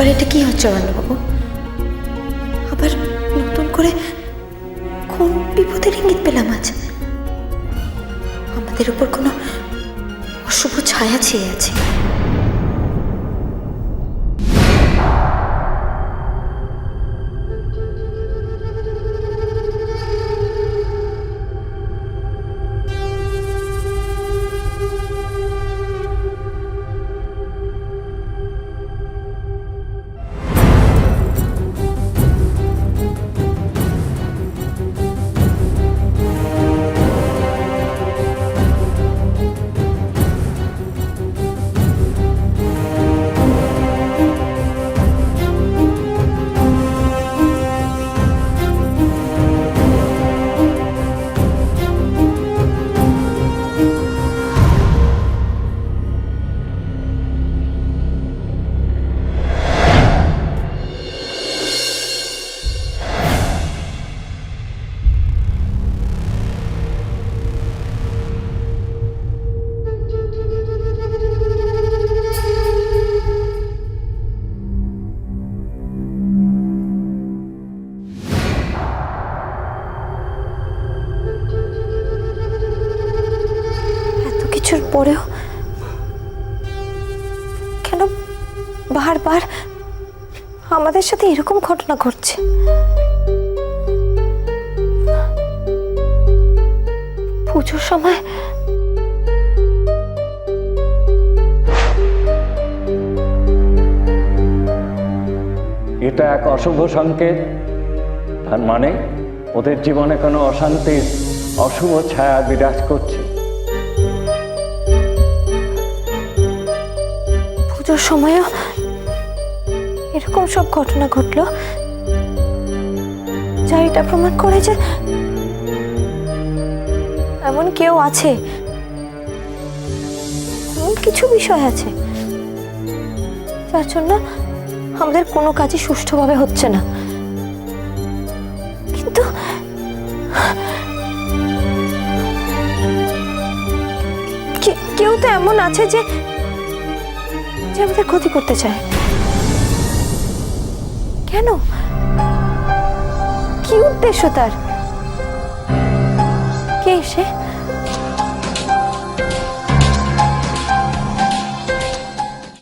আবার এটা কি হচ্ছে অরণ্যবাবু আবার নতুন করে কোন বিপদের ইঙ্গিত পেলাম আজ? আমাদের উপর কোনো অশুভ ছায়া ছেয়ে আছে। কিছুর পরেও কেন বারবার আমাদের সাথে এরকম ঘটনা ঘটছে? পুজোর সময় এটা এক অশুভ সংকেত। তার মানে ওদের জীবনে কোনো অশান্তির অশুভ ছায়া বিরাজ করছে। পুজোর সময়ও এরকম সব ঘটনা ঘটলো। যা এটা প্রমাণ করে যে এমন কেউ আছে। এমন কিছু বিষয় আছে যার জন্য আমাদের কোনো কাজই সুষ্ঠুভাবে হচ্ছে না। কিন্তু কেউ তো এমন আছে যে যে আমাদের ক্ষতি করতে চায়। কেন? কি উদ্দেশ্য তার? কে সে?